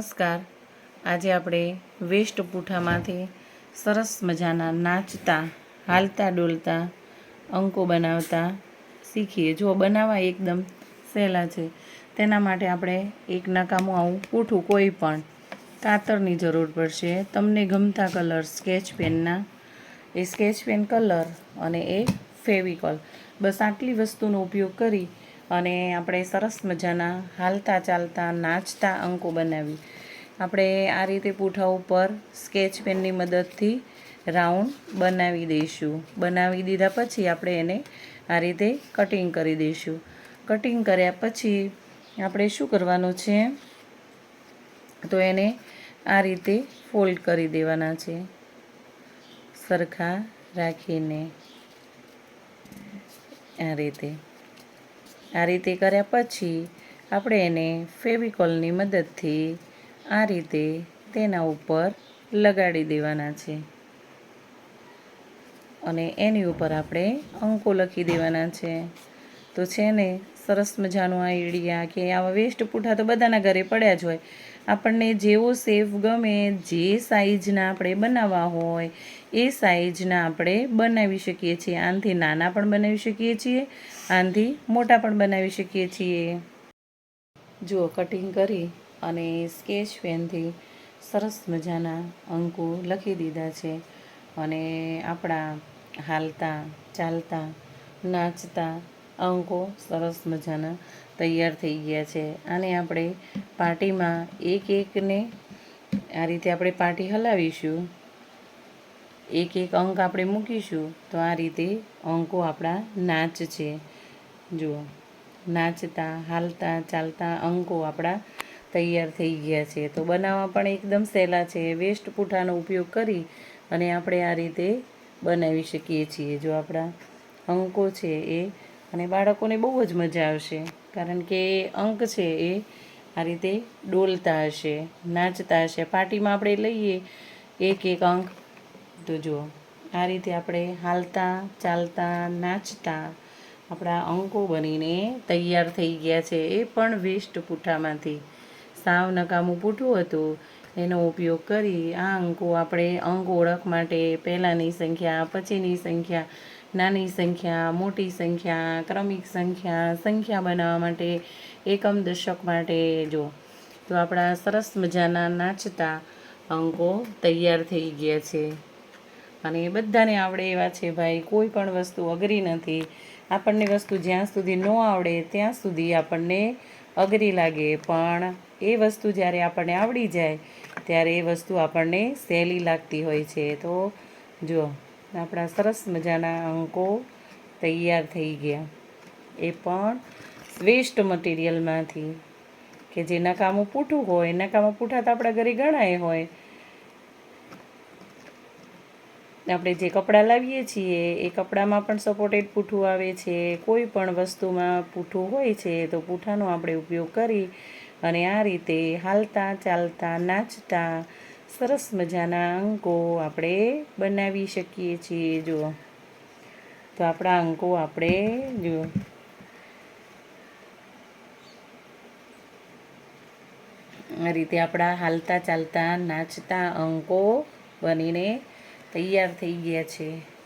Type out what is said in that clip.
નમસ્કાર. આજે આપણે વેસ્ટ પૂઠામાંથી સરસ મજાના નાચતા, હાલતા ડોલતા અંકો બનાવતા શીખીએ. જો બનાવવા એકદમ સહેલા છે, તેના માટે આપણે એક નકામું આવું પૂઠું કોઈ પણ કાતરની જરૂર પડશે. તમને ગમતા કલર સ્કેચ પેનના, એ સ્કેચ પેન કલર અને એ ફેવિકોલ. બસ આટલી વસ્તુનો ઉપયોગ કરી અને આપણે સરસ મજાના હાલતા ચાલતા નાચતા અંકો બનાવી. આપણે આ રીતે પૂઠા ઉપર સ્કેચ પેનની મદદથી રાઉન્ડ બનાવી દઈશું. બનાવી દીધા પછી આપણે એને આ રીતે કટિંગ કરી દઈશું. કટિંગ કર્યા પછી આપણે શું કરવાનું છે? તો એને આ રીતે ફોલ્ડ કરી દેવાના છે. સરખા રાખીને. આ રીતે. આ રીતે કર્યા પછી આપણે એને ફેવિકોલની મદદથી આ રીતે તેના ઉપર લગાડી દેવાના છે. અને એની ઉપર આપણે અંકો લખી દેવાના છે. તો છે ને સરસ મજાનું આ એડિયા કે આવા વેસ્ટ પૂઠા તો બધાના ઘરે પડ્યા જ હોય. આપણને જેવો સેફ ગમે, જે સાઇઝના આપણે બનાવવા હોય, એ સાઇઝના આપણે બનાવી શકીએ છીએ. આનાથી નાના પણ બનાવી શકીએ છીએ, આનાથી મોટા પણ બનાવી શકીએ છીએ. જુઓ કટિંગ કરી અને સ્કેચ પેનથી સરસ મજાના અંકો લખી દીધા છે અને આપણા હાલતા, ચાલતા, નાચતા અંકો, સરસ મજાના તૈયાર થઈ ગયા છે. આને આપણે પાર્ટીમાં એક એકને આ રીતે આપણે પાર્ટી હલાવીશું. એક એક અંક આપણે મૂકીશું. તો આ રીતે અંકો આપણા નાચ છે જુઓ, નાચતા, હાલતા, ચાલતા અંકો આપણા તૈયાર થઈ ગયા છે. તો બનાવવા પણ એકદમ સહેલા છે. વેસ્ટ પૂઠાનો ઉપયોગ કરી અને આપણે આ રીતે બનાવી શકીએ છીએ. જો આપણા અંકો છે એ અને બાળકોને બહુ જ મજા આવશે. કારણ કે અંક છે એ આ રીતે ડોલતા હશે, નાચતા હશે. પાર્ટીમાં આપણે લઈએ એક એક અંક. તો જુઓ, આ રીતે આપણે હાલતા, ચાલતા, નાચતા આપણા અંકો બનીને તૈયાર થઈ ગયા છે. એ પણ વેસ્ટ પૂઠામાંથી સાવ નકામું પૂઠું હતું. એનો ઉપયોગ કરી આ અંકો આપણે અંક ઓળખ માટે પહેલાંની સંખ્યા, પછીની સંખ્યા નાની સંખ્યા, મોટી સંખ્યા, ક્રમિક સંખ્યા સંખ્યા બનાવવા માટે, એકમ દશક માટે જો. તો આપણા સરસ મજાના નાચતા અંકો તૈયાર થઈ ગયા છે. અને બધાને આવડે એવા છે ભાઈ, કોઈ પણ વસ્તુ અઘરી નથી. આપણને વસ્તુ જ્યાં સુધી ન આવડે, ત્યાં સુધી આપણને અઘરી લાગે. પણ એ વસ્તુ જ્યારે આપણને આવડી જાય, ત્યારે એ વસ્તુ આપણને સહેલી લાગતી હોય છે. તો જુઓ આપણા સરસ મજાના અંકો તૈયાર થઈ ગયા. એ પણ વેસ્ટ મટીરિયલમાંથી કે જે નકામું પૂઠું હોય નકામું પૂઠા તો આપણા ઘરે ગણાય હોય. આપણે જે કપડાં લાવીએ છીએ, એ કપડામાં પણ સપોર્ટેડ પૂઠું આવે છે. કોઈ પણ વસ્તુમાં પૂઠું હોય છે, તો પૂઠાનો આપણે ઉપયોગ કરી અને આ રીતે હાલતા ચાલતા નાચતા સરસ મજાના અંકો આપણે બનાવી શકીએ છીએ, જુઓ. તો આપણા અંકો આપણે, જુઓ. આ રીતે આપણા હાલતા ચાલતા નાચતા અંકો બનીને તૈયાર થઈ ગયા છે.